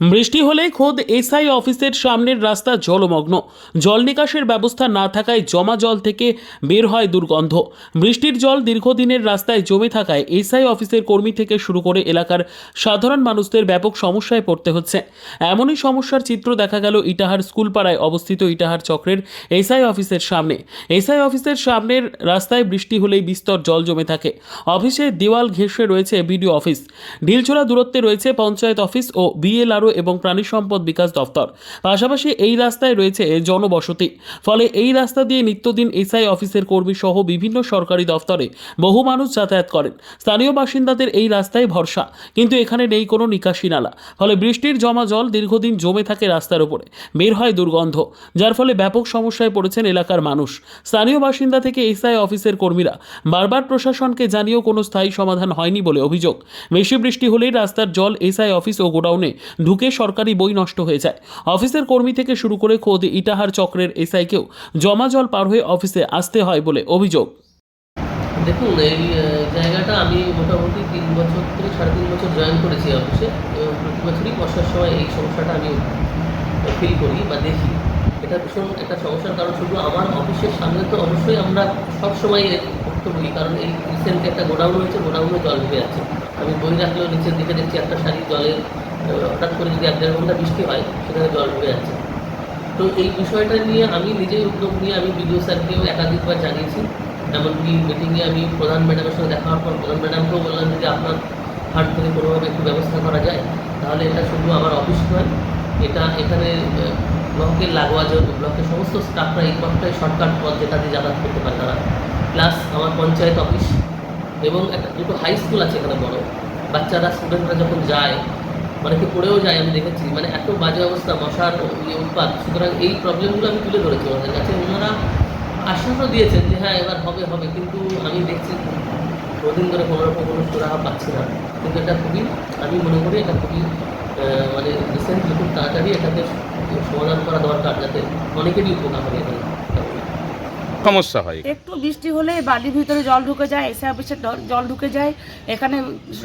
বৃষ্টি হলে খোদ এসআই অফিসের সামনের রাস্তা জলমগ্ন। জল নিকাশের ব্যবস্থা না থাকায় জমা জল থেকে বের হয় দুর্গন্ধ। বৃষ্টির জল দীর্ঘদিনের রাস্তায় জমে থাকায় এসআই অফিসের কর্মী থেকে শুরু করে এলাকার সাধারণ মানুষদের ব্যাপক সমস্যায় পড়তে হচ্ছে। এমনই সমস্যার চিত্র দেখা গেল ইটাহার স্কুলপাড়ায় অবস্থিত ইটাহার চক্রের এসআই অফিসের সামনে। এসআই অফিসের সামনের রাস্তায় বৃষ্টি হলেই বিস্তর জল জমে থাকে। অফিসের দেওয়াল ঘেঁষে রয়েছে বিডিও অফিস। ঢিলছোড়া দূরত্বে রয়েছে পঞ্চায়েত অফিস ও বিএলআরও এবং প্রাণী সম্পদ বিকাশ দফতর। পাশাপাশি এই রাস্তায় রয়েছে জনবসতি। ফলে এই রাস্তা দিয়ে নিত্যদিন এসআই অফিসের কর্মী সহ বিভিন্ন সরকারি দফতরে বহু মানুষ যাতায়াত করেন। স্থানীয় বাসিন্দাদের এই রাস্তায় ভরসা, কিন্তু এখানে নেই কোনো নিকাশি নালা। ফলে বৃষ্টির জমা জল দীর্ঘদিন জমে থাকে রাস্তার উপরে। বের হয় দুর্গন্ধ, যার ফলে ব্যাপক সমস্যায় পড়েছেন এলাকার মানুষ। স্থানীয় বাসিন্দা থেকে এসআই অফিসের কর্মীরা, বারবার প্রশাসনকে জানিয়েও কোনো স্থায়ী সমাধান হয়নি বলে অভিযোগ। বেশি বৃষ্টি হলেই রাস্তার জল এসআই অফিস ও গোডাউনে ঢুকে সরকারি বই নষ্ট হয়ে যায়। অফিসের কর্মী থেকে শুরু করে খোদ ইটাহার চক্রের এসআইকেও জমা জল পার হয়ে অফিসে আসতে হয় বলে অভিযোগ। দেখুন এই জায়গাটা আমি মোটামুটি তিন বছর থেকে সাড়ে তিন বছর জয়েন করেছি অফিসে এবং প্রতি বছরই বর্ষার সময় এই সমস্যাটা আমি ফিল করি বা দেখি। এটা ভীষণ একটা সমস্যার কারণ শুধু আমার অফিসের সামনে তো অবশ্যই আমরা সবসময় বলি কারণ এই রিসেন্ট একটা গোডাউন রয়েছে গোডাউনে জল ঢুকে যাচ্ছে আমি বই রাখলেও নিচের দিকে দেখছি একটা শাড়ি জলে আহ, হঠাৎ করে যদি এক দেড় ঘণ্টা বৃষ্টি হয়, সেখানে জল ঢুকে যাচ্ছে। তো এই বিষয়টা নিয়ে আমি নিজেই উদ্যোগ নিয়ে আমি বিডিও স্যারকেও একাধিকবার জানিয়েছি। এমনকি মিটিংয়ে আমি প্রধান ম্যাডামের সঙ্গে দেখা হওয়ার পর প্রধান ম্যাডামকেও বললাম যে আপনার ফান্ড থেকে কোনোভাবে একটু ব্যবস্থা করা যায়, তাহলে এটা শুধু আমার অফিস নয়, এটা এখানে ব্লকের লাগোয়া যে ব্লকের সমস্ত স্টাফরা এই পথটাই শর্টকাট পথ যেটা দিয়ে যাতায়াত করতে পারে তারা। প্লাস আমার পঞ্চায়েত অফিস এবং একটা, দুটো হাই স্কুল আছে এখানে বড়। বাচ্চারা স্টুডেন্টরা যখন যায় অনেকে পড়েও যায়, আমি দেখেছি। মানে এত বাজে অবস্থা, মশার ইয়ে উৎপাত। সুতরাং এই প্রবলেমগুলো আমি তুলে ধরেছি ওনাদের কাছে। ওনারা আশ্বাসও দিয়েছেন যে হ্যাঁ এবার হবে হবে। কিন্তু আমি দেখছি কদিন ধরে কোনো রকম কোনো সুরাহা পাচ্ছি না। কিন্তু এটা খুবই, আমি মনে করি এটা খুবই মানে রিসেন্টলি খুব তাড়াতাড়ি এটাকে সমাধান করা দরকার যাতে অনেকেরই উপকার হবে। এখানে সমস্যা হয় একটু বৃষ্টি হলে বাড়ির ভিতরে জল ঢুকে যায়, এসে অফিসে জল ঢুকে যায়। এখানে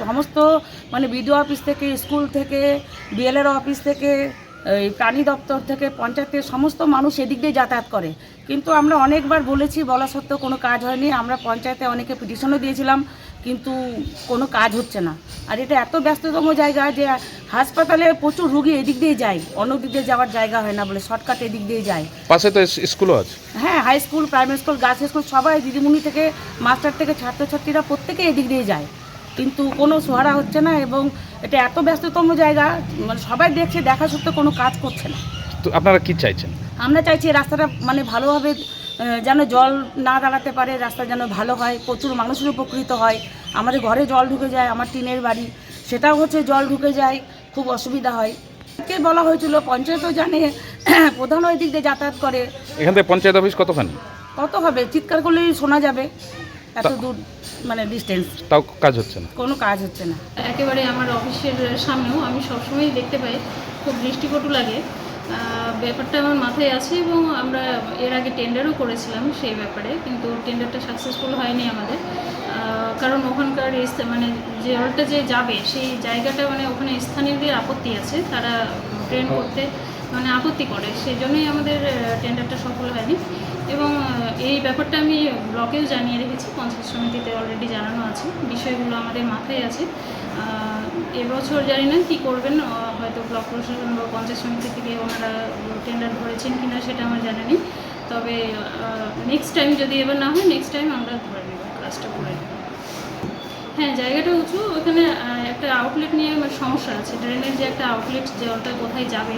সমস্ত মানে বিডিও অফিস থেকে, স্কুল থেকে, বিএলএর অফিস থেকে এই প্রাণী দপ্তর থেকে পঞ্চায়েতের সমস্ত মানুষ এদিক দিয়ে যাতায়াত করে। কিন্তু আমরা অনেকবার বলেছি বলা সত্ত্বেও কোনো কাজ হয়নি। আমরা পঞ্চায়েতে অনেকে পিটিশনও দিয়েছিলাম কিন্তু কোনো কাজ হচ্ছে না। আর এটা এত ব্যস্ততম জায়গা যে হাসপাতালে প্রচুর রুগী এদিক দিয়ে যায় অন্য দিক দিয়ে যাওয়ার জায়গা হয় না বলে শর্টকাট এদিক দিয়ে যায়। পাশে তো স্কুলও আছে। হ্যাঁ high school primary school girls school সবাই দিদিমণি থেকে মাস্টার থেকে ছাত্রছাত্রীরা প্রত্যেকে এদিক দিয়ে যায়। কিন্তু কোনো সোহারা হচ্ছে না এবং এটা এত ব্যস্ততম জায়গা মানে সবাই দেখছে দেখা সত্ত্বেও কোনো কাজ করছে না। তো আপনারা কি চাইছেন? আমরা চাইছি রাস্তাটা মানে ভালোভাবে যেন জল না দাঁড়াতে পারে রাস্তা যেন ভালো হয় প্রচুর মানুষের উপকৃত হয়। আমাদের ঘরে জল ঢুকে যায় আমার টিনের বাড়ি সেটাও হচ্ছে জল ঢুকে যায় খুব অসুবিধা হয়। কে বলা হয়েছিল পঞ্চায়েতও জানে প্রধান ওই দিক দিয়ে যাতায়াত করে। এখান থেকে পঞ্চায়েত অফিস কতখানি? কত হবে? চিৎকার করলেই শোনা যাবে। এত দূর মানে ডিস্টেন্স তাও কাজ হচ্ছে না? কোনো কাজ হচ্ছে না। একেবারে আমার অফিসের সামনেও আমি সবসময় দেখতে পাই খুব দৃষ্টিকটু লাগে। ব্যাপারটা আমার মাথায় আছে এবং আমরা এর আগে টেন্ডারও করেছিলাম সেই ব্যাপারে কিন্তু টেন্ডারটা সাকসেসফুল হয়নি আমাদের। কারণ ওখানকার মানে যে জলটা যে যাবে সেই জায়গাটা মানে ওখানে স্থানীয়দের আপত্তি আছে। তারা ট্রেন করতে মানে আপত্তি করে সেই জন্যই আমাদের টেন্ডারটা সফল হয়নি। এবং এই ব্যাপারটা আমি ব্লকেও জানিয়ে রেখেছি, পঞ্চায়েত সমিতিতে অলরেডি জানানো আছে। বিষয়গুলো আমাদের মাথায় আছে। এবছর জানি না কী করবেন হয়তো ব্লক প্রশাসন বা পঞ্চায়েত সমিতি থেকে ওনারা টেন্ডার ধরেছেন কি না সেটা আমার জানা নেই। তবে নেক্সট টাইম যদি এবার না হয় নেক্সট টাইম আমরা ধরে নেব ক্লাসটা করে নেব। হ্যাঁ জায়গাটা উঁচু, ওখানে একটা আউটলেট নিয়ে আমার সমস্যা আছে। ড্রেনের যে একটা আউটলেট জলটা কোথায় যাবে,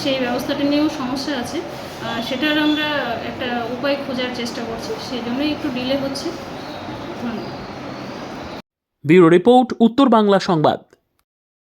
সেই ব্যবস্থাটা নিয়েও সমস্যা আছে। সেটার আমরা একটা উপায় খোঁজার চেষ্টা করছি সেই জন্যই একটু ডিলে হচ্ছে। ধন্যবাদ। ব্যুরো রিপোর্ট, উত্তর বাংলা সংবাদ।